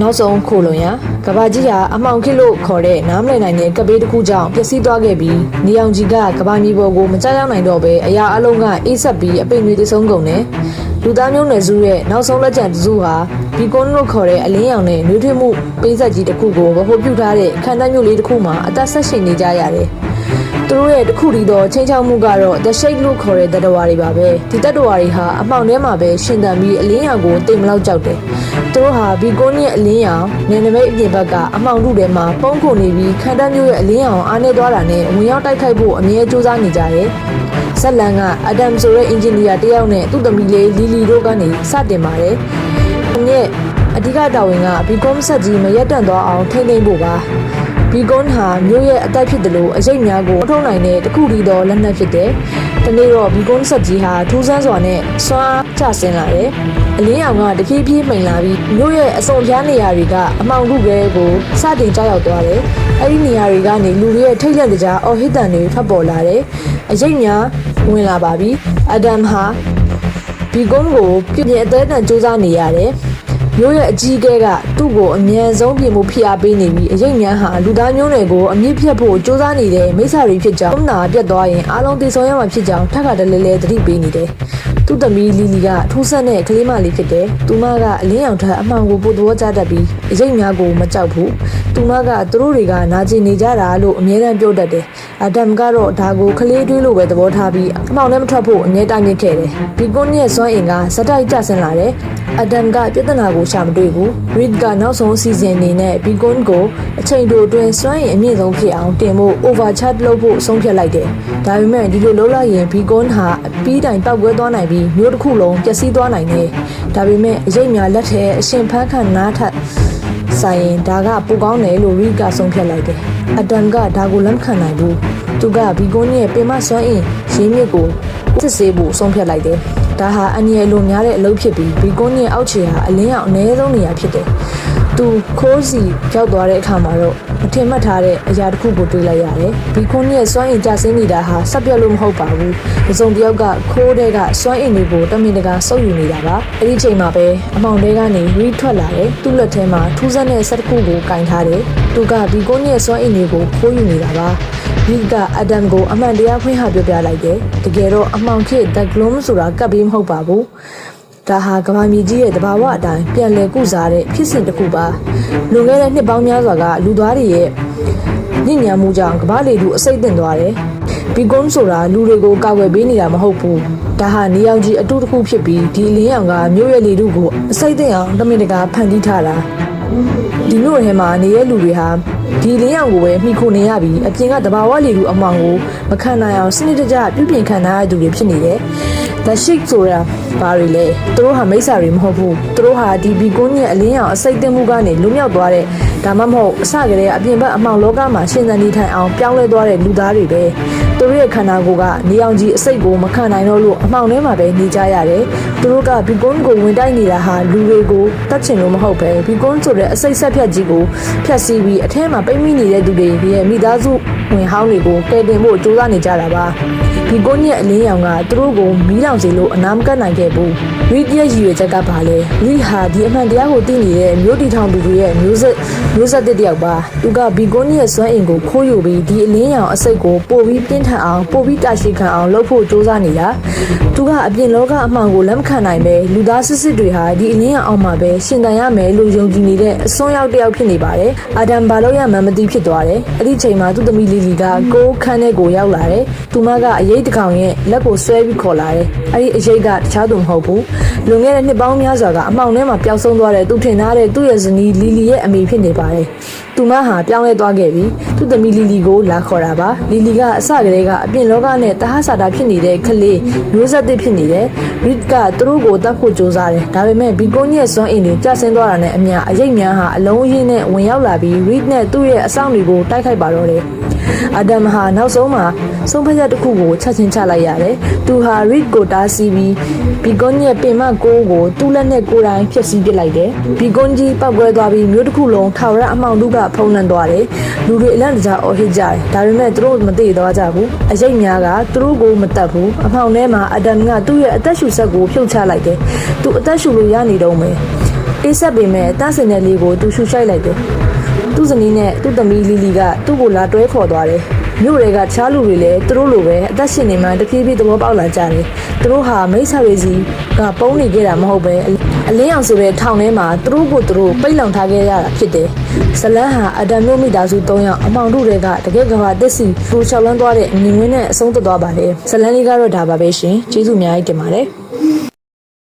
နောက်ဆုံးခိုလုံရကဘာကြီးဟာအမောင်ခစ်လို့ခေါ်တဲ့နားမလည်နိုင်တဲ့ကပေးတစ်ခုကြောင့်ပျက်စီးသွားခဲ့ပြီးနေအောင်ကြီးကကဘာမြေပေါ်ကိုမကြောက်ရောက်နိုင်တော့ပဲအရာအလုံးကအေးဆက်ပြီးအပိန်တွေတဆုံးကုန်တယ်လူသားမျိုးနွယ်စုရဲ့နောက်ဆုံးလက်ကျန်တစ်စုဟာဘီကွန်လို့ခေါ်တဲ့အလင်းရောင်နဲ့နှွေးထွေးမှုပေးဆက်ကြီးတစ်ခုကိုဗဟိုပြုထားတဲ့ခန္ဓာမျိုးလေးတစ်ခုမှာအသက်ဆက်ရှင်နေကြရတယ်သူတို့ရဲ့တစ်ခုတည်းသောချင်းချောက်မှုကတော့ the shade လို့ခေါ်တဲ့တတဝါတွေပါပဲဒီတတဝါတွေဟာအမှောင်ထဲမှာပဲရှင်သန်ပြီးအလင်းရောင်ကိုတိမ်မလောက်ကြောက်တယ်သူ တို့ဟာဘီကွန်ရဲ့အလင်းရောင်နယ်နိမိတ်အပြင်ဘက်ကအမှောင်ထုထဲမှာပုံခုန်နေပြီးခန္ဓာမျိုးရဲ့အလင်းရောင်အားနေသွားတာနဲ့ဝင်ရောက်တိုက်ခိုက်ဖို့အမြဲစူးစမ်းနေကြတယ်ဆက်လန်ကအဒမ်ဆိုတဲ့အင်ဂျင်နီယာတယောက်နဲ့သူ့သမီးလေးလီလီတို့ကနေစတင်ပါတယ်။မြက်အဓိကတာဝန်ကဘီကွန်ဆက်ကြီးမရက်တန့်သွားအောင်ထိမ့်သိမ့်ဖို့ပါ။ ဘီကွန်ဟာမျိုးရဲ့အသက်ဖြစ်တယ်လို့အရေးများကိုထုတ်နိုင်တဲ့တခုတည်းသောလက်နက်ဖြစ်တယ်။ဒီနေ့တော့ဘီကွန်ဆက်ကြီးဟာထူးဆန်းစွာနဲ့စွမ်းအားကျဆင်းလာတယ်။အလင်းရောင်ကတဖြည်းဖြည်းမှိန်လာပြီးမျိုးရဲ့အစုံပြားနေရာတွေကအမောင်ခုကလေးကိုစတင်ကြောက်ရောက်သွားတယ်။အဲဒီနေရာတွေကနေလူတွေရဲ့ထိတ်လန့်တကြားအော်ဟစ်တန်တွေထွက်ပေါ်လာတယ်။အရေးများဝင်လာပါပြီ။အဒမ်ဟာဘီကွန်ကိုပြည့်ပြည့်အသေးအံစူးစမ်းနေရတယ်။ မျိုးရဲ့အကြီးအကဲကသူ့ကိုအမြန်ဆုံးပြင်မှုဖိအားပေးနေပြီးအရေးများဟာလူသားမျိုးနွယ်ကိုအမြင့်ဖြတ်ဖို့စူးစမ်းနေတဲ့မိစ္ဆာတွေဖြစ်ကြောင်းနာပြတ်သွားရင်အားလုံးတည်ဆုံရမှာဖြစ်ကြောင်းထပ်ခါတလဲလဲသတိပေးနေတယ်။သူ့သမီးလီလီကထူးဆန်းတဲ့ကလေးမလေးဖြစ်တယ်။သူမကအလင်းရောင်ထက်အမှန်ကိုပိုသဘောကျတတ်ပြီးအရေးများကိုမကြောက်ဘူး။သူမကသူတို့တွေကနာကျင်နေကြတာလို့အမြဲတမ်းပြောတတ်တယ်။အဒမ်ကတော့ဒါကိုကလေးတွေးလို့ပဲသဘောထားပြီးအမောင်နဲ့မထွက်ဖို့အမြဲတိုင်မြစ်ခဲ့တယ်။ဘီကွန်ရဲ့စွမ်းအင်ကဇက်တိုက်ကျဆင်းလာတယ်။အဒမ်ကပြဿနာကိုရှာမတွေ့ဘူး။ Reed ကနောက်ဆုံးအစီအစဉ်အနေနဲ့ဘီကွန်ကိုအချိန်တိုအတွင်းစွမ်းအင်အမြင့်ဆုံးဖြစ်အောင်တင်ဖို့ overcharge လုပ်ဖို့ဆုံးဖြတ်လိုက်တယ်။ဒါပေမဲ့ဒီလိုလုပ်လိုက်ရင်ဘီကွန်ဟာအပြီးတိုင်ပောက်ကွဲသွားနိုင်ပြီးမျိုးတစ်ခုလုံးပျက်စီးသွားနိုင်တယ်။ဒါပေမဲ့အရေးများလက်ထဲအရှင်ဖန်းခံနားထပ်ဆိုင်ရင်ဒါကပိုကောင်းတယ်လို့ Reed ကဆုံးဖြတ်လိုက်တယ်။အဒမ်ကဒါကိုလက်မခံနိုင်ဘူး။သူကဘီကွန်ရဲ့ပင်မစွမ်းအင်ရင်းမြစ်ကို စစ်ဆေးဖို့ဆုံးဖြတ်လိုက်တယ်။ဒါဟာအန်ရလိုများတဲ့အလုပ်ဖြစ်ပြီးဘီကွန်ရဲ့အောက်ခြေဟာအလင်းရောင်အနည်းဆုံးနေရာဖြစ်တယ်။ သူခိုးစီရောက်သွားတဲ့အခါမှာတော့အထင်မှတ်ထားတဲ့အရာတစ်ခုကိုတွေ့လိုက်ရတယ်။ဘီကွန်ရဲ့စွမ်းအင်ကျဆင်းနေတာဟာစက်ပြတ်လို့မဟုတ်ပါဘူး။ပစုံတယောက်ကခိုးတဲ့ကစွမ်းအင်တွေကိုတမင်တကာစုပ်ယူနေတာပါ။အဲ့ဒီချိန်မှာပဲအမောင်တဲကနေရီထွက်လာတယ်။သူ့လက်ထဲမှာထူးဆန်းတဲ့ဆက်တစ်ခုကိုကင်ထားတယ်။သူကဘီကွန်ရဲ့စွမ်းအင်တွေကိုခိုးယူနေတာပါ။ဒီကအဒမ်ကိုအမှန်တရားခွင့်ဟာပြောပြလိုက်တယ်။တကယ်တော့အမောင်ခေတ် The Gloom ဆိုတာကပ်ပြီးမဟုတ်ပါဘူး။ ဒါဟာကမ္ဘာမြေကြီးရဲ့တဘာဝအတိုင်းပြန်လည်ကုစားတဲ့ဖြစ်စဉ်တစ်ခုပါလွန်ခဲ့တဲ့နှစ်ပေါင်းများစွာကလူသားတွေရဲ့ညဉ့်ညမ်းမှုကြောင့်ကမ္ဘာလေထုအစိတ်တင်သွားတယ်ဘီကွန်ဆိုတာလူတွေကိုကာကွယ်ပေးနေတာမဟုတ်ဘူးဒါဟာနေအောင်ကြီးအတူတစ်ခုဖြစ်ပြီးဒီလင်းရောင်ကမြို့ရဲ့လေထုကိုအစိတ်တင်အောင်တမင်တကာဖန်တီးထားတာဒီမြို့ထဲမှာနေတဲ့လူတွေဟာ ဒီလင်းရောင်ကိုပဲမှီခိုနေရပြီးအပြင်ကတဘာဝလေထုအမှောင်ကိုမခံနိုင်အောင်စနစ်တကျပြုပြင်ခံထားရတဲ့သူတွေဖြစ်နေတယ်လက်ရှိဆိုတာဘာတွေလဲသူတို့ဟာမိစ္ဆာတွေမဟုတ်ဘူးသူတို့ဟာဒီဘီကွန်ရဲ့အလင်းရောင်အစိတ်သိမ်းမှုကနေလွတ်မြောက်သွားတဲ့ဒါမှမဟုတ်အစကတည်းကအပြင်ဘက်အမှောင်လောကမှာရှင်သန်နေထိုင်အောင်ပြောင်းလဲသွားတဲ့လူသားတွေပဲသူတို့ရဲ့ခန္ဓာကိုယ်ကနေအောင်ကြီးအစိတ်ကိုမခံနိုင်တော့လို့အမှောင်ထဲမှာပဲနေကြရတယ်သူတို့ကဘီကွန်ကိုဝင်တိုက်နေတာဟာလူတွေကိုတတ်ချင်လို့မဟုတ်ပဲဘီကွန်ဆိုတဲ့အစိတ်ဆက်ဖြတ်ကြီးကိုဖြတ်စီးပြီးအထဲမှာပိတ်မိနေတဲ့သူတွေရဲ့မိသားစုဝင်ဟောင်းတွေကိုကယ်တင်ဖို့ကြိုးစားနေကြတာပါဒီကုန်းရဲ့အလင်းရောင်ကသူတို့ကိုမီးလောင်စေလို့အနာမကတ်နိုင်ခဲ့ဘူး ရီပြည့်ရည်ရွယ်ချက်ကပါလေရီဟာဒီအမှန်တရားကိုသိနေတဲ့မျိုးတီထောင်သူတွေရဲ့မျိုးဆက်မျိုးဆက်တစ်တယောက်ပါသူကဘီကွန်ရဲ့စွမ်းအင်ကိုခိုးယူပြီးဒီအလင်းရောင်အစိတ်ကိုပို့ပြီးပြင်းထန်အောင်ပို့ပြီးတာရှိခံအောင်လုပ်ဖို့ကြိုးစားနေတာသူကအပြင်လောကအမှန်ကိုလက်မခံနိုင်ပဲလူသားစစ်စစ်တွေဟာဒီအလင်းရောင်အောင်မှာပဲရှင်တန်ရမယ်လို့ယုံကြည်နေတဲ့အစွန်းရောက်တစ်ယောက်ဖြစ်နေပါတယ်အာဒမ်ဘာလို့ရမှန်းမသိဖြစ်သွားတယ်အဲ့ဒီချိန်မှာသူ့သမီးလီလီကကိုခန်းထဲကိုရောက်လာတယ်သူမကအရေးတကောင်ရဲ့လက်ကိုဆွဲပြီးခေါ်လာတယ်အဲ့ဒီအရေးကတခြားသူမဟုတ်ဘူးလွန်ခဲ့တဲ့နှစ်ပေါင်းများစွာကအမှောင်ထဲမှာပျောက်ဆုံးသွားတဲ့သူထင်ထားတဲ့သူ့ရဲ့ဇနီးလီလီရဲ့အမေဖြစ်နေပါတယ်သူမဟာပြောင်းလဲသွားခဲ့ပြီသူ့သမီးလီလီကိုလာခေါ်တာပါလီလီကအစကတည်းကအပြင်လောကနဲ့တဟဆာတာဖြစ်နေတဲ့ကလေးမျိုးဆက်သစ်ဖြစ်နေတယ်ရစ်ကသူတို့ကိုတတ်ဖို့ကြိုးစားတယ်ဒါပေမဲ့ဘီကွန်ရဲ့စွမ်းအင်တွေကျဆင်းသွားတာနဲ့အမျှအရေးများဟာအလုံးအရင်းနဲ့ဝင်ရောက်လာပြီးရစ်နဲ့သူ့ရဲ့အဆောင်တွေကိုတိုက်ခိုက်ပါတော့တယ် အာဒမ်ဟာနောက်ဆုံးမှာဆုံးဖြတ်ချက်တစ်ခုကိုချက်ချင်းချလိုက်ရတယ်။သူဟာရစ်ကိုတားဆီးပြီးဘီကွန်ရဲ့ပင်မကိုးကိုသူ့လက်နဲ့ကိုယ်တိုင်ဖျက်ဆီးပစ်လိုက်တယ်။ဘီကွန်ကြီးပောက်ကွဲသွားပြီးမျိုးတစ်ခုလုံးထောင်ရအမှောင်တုကဖုံးနှံသွားတယ်။လူတွေအလန့်တကြားအော်ဟစ်ကြတယ်။ဒါပေမဲ့သူတို့မသိသွားကြဘူး။အရေးများကသူတို့ကိုမတတ်ဘူး။အမှောင်ထဲမှာအဒမ်ကသူ့ရဲ့အသက်ရှူဆက်ကိုဖြုတ်ချလိုက်တယ်။သူအသက်ရှူလို့ရနေတော့မယ်။အေးဆက်ပေမဲ့တန့်စင်တဲ့လေးကိုသူရှူရှိုက်လိုက်တယ် သူ့ဇနီးနဲ့သူ့သမီးလီလီကသူ့ကိုလာတွဲခေါ်သွားတယ်မြို့တွေကတခြားလူတွေလည်းသူတို့လိုပဲအသက်ရှင်နေမှတဖြည်းဖြည်းသဘောပေါက်လာကြတယ်သူတို့ဟာမိစ္ဆာတွေစီကပုံနေခဲ့တာမဟုတ်ပဲအလင်းအောင်ဆိုတဲ့ထောင်ထဲမှာသူတို့ကိုသူတို့ပိတ်လောင်ထားခဲ့ရတာဖြစ်တယ်ဇလန်းဟာအဒမ်မျိုးမိသားစု၃ယောက်အမောင်တို့တွေကတကယ်ကဘာတက်စီပူချော်လွန်းသွားတဲ့မြင်ကွင်းနဲ့အဆုံးသတ်သွားပါတယ်ဇလန်းလေးကတော့ဒါပါပဲရှင်ကျေးဇူးအများကြီးတင်ပါတယ်